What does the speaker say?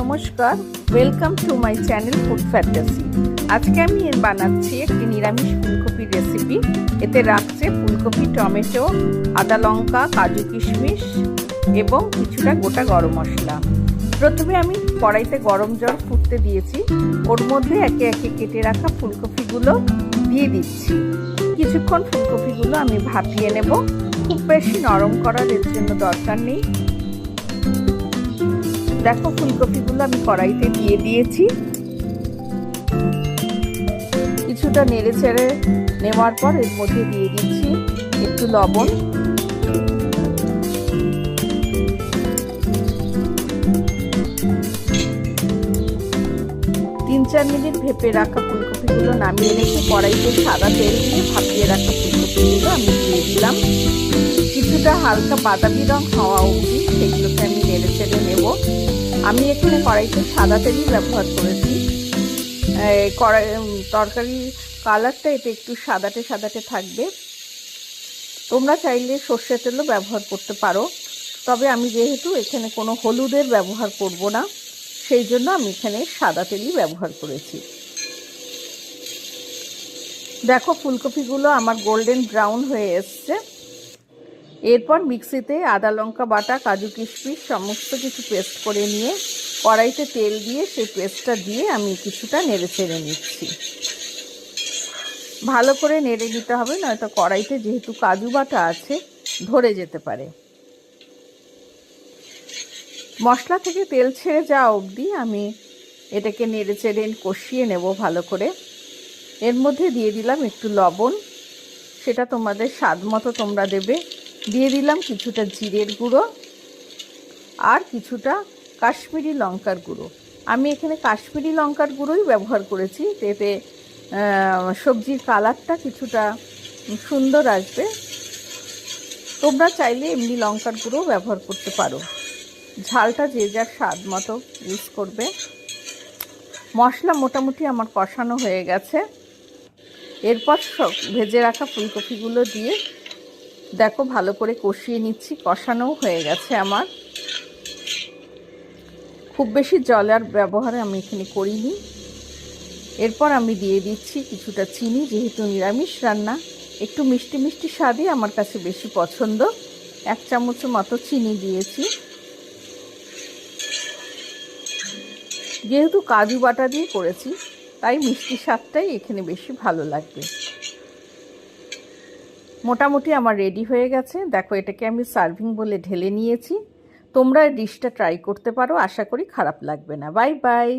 নমস্কার welcome to my channel food fantasy আজকে আমি এর বানাচ্ছি একটি নিরামিষ ফুলকপির রেসিপি এতে রাখছে ফুলকপি, টমেটো, আদা লঙ্কা, কাজু কিশমিশ এবং কিছুটা গোটা গরম মশলা। প্রথমে আমি কড়াইতে গরম জল ফুটতে দিয়েছি। ওর মধ্যে একে একে কেটে রাখা ফুলকপিগুলো দিয়ে দিচ্ছি। কিছুক্ষণ ফুলকপিগুলো আমি ভাপিয়ে নেব। খুব বেশি নরম করার এর জন্য দরকার নেই। দেখো ফুলকপিগুলো আমি কড়াইতে দিয়ে দিয়েছি। কিছুটা নেড়ে চেড়ে নেওয়ার পর এর মধ্যে দিয়ে দিচ্ছি একটু লবণ। তিন চার মিনিট ভেপে রাখা ফুলকপিগুলো নামিয়ে রেখে কড়াইতে সাদা তেল দিয়ে ভাপিয়ে রাখা ফুলকপিগুলো আমি দিয়ে দিলাম। কিছুটা হালকা বাদামি রং হওয়া অবধি সেগুলোকে আমি নেড়ে চেড়ে নেব। আমি এখানে কড়াইতে সাদা তেলই ব্যবহার করেছি। কড়াই তরকারি কালারটা এটা একটু সাদাটে সাদাটে থাকবে। তোমরা চাইলে সর্ষের তেলও ব্যবহার করতে পারো। তবে আমি যেহেতু এখানে কোনো হলুদের ব্যবহার করব না, সেই জন্য আমি এখানে সাদা তেলই ব্যবহার করেছি। দেখো, ফুলকপিগুলো আমার গোল্ডেন ব্রাউন হয়ে এসছে। এরপর মিক্সিতে আদা, লঙ্কা, বাটা, কাজু কিশমিশ সমস্ত কিছু পেস্ট করে নিয়ে কড়াইতে তেল দিয়ে সেই পেস্টটা দিয়ে আমি কিছুটা নেড়ে চেড়ে নিচ্ছি। ভালো করে নেড়ে নিতে হবে, নয়তো কড়াইতে যেহেতু কাজু বাটা আছে, ধরে যেতে পারে। মশলা থেকে তেল ছেড়ে যাওয়া অবধি আমি এটাকে নেড়ে চেড়ে কষিয়ে নেব ভালো করে। এর মধ্যে দিয়ে দিলাম একটু লবণ। সেটা তোমাদের স্বাদ মতো তোমরা দেবে। দিয়ে দিলাম কিছুটা জিরের গুঁড়ো আর কিছুটা কাশ্মীরি লঙ্কার গুঁড়ো। আমি এখানে কাশ্মীরি লঙ্কার গুঁড়োই ব্যবহার করেছি। এতে সবজির কালারটা কিছুটা সুন্দর আসবে। তোমরা চাইলে এমনি লঙ্কার গুঁড়ো ব্যবহার করতে পারো। ঝালটা যে যার স্বাদ মতো ইউজ করবে। মশলা মোটামুটি আমার কষানো হয়ে গেছে। এরপর সব ভেজে রাখা ফুলকপিগুলো দিয়ে দেখো, ভালো করে কষিয়ে নিচ্ছি, কষানোও হয়ে গেছে আমার। খুব বেশি জলের ব্যবহার আমি এখানে করিনি। এরপর আমি দিয়ে দিচ্ছি কিছুটা চিনি, যেহেতু নিরামিষ রান্না। একটু মিষ্টি মিষ্টি স্বাদই আমার কাছে বেশি পছন্দ। এক চামচ মতো চিনি দিয়েছি। যেহেতু কাজু বাটা দিয়ে করেছি, তাই মিষ্টি স্বাদটাই এখানে বেশি ভালো লাগবে। মোটামুটি আমার রেডি হয়ে গেছে। দেখো, এটাকে আমি সার্ভিং বলে ঢেলে নিয়েছি। তোমরা ডিশটা ট্রাই করতে পারো। আশা করি খারাপ লাগবে না। Bye bye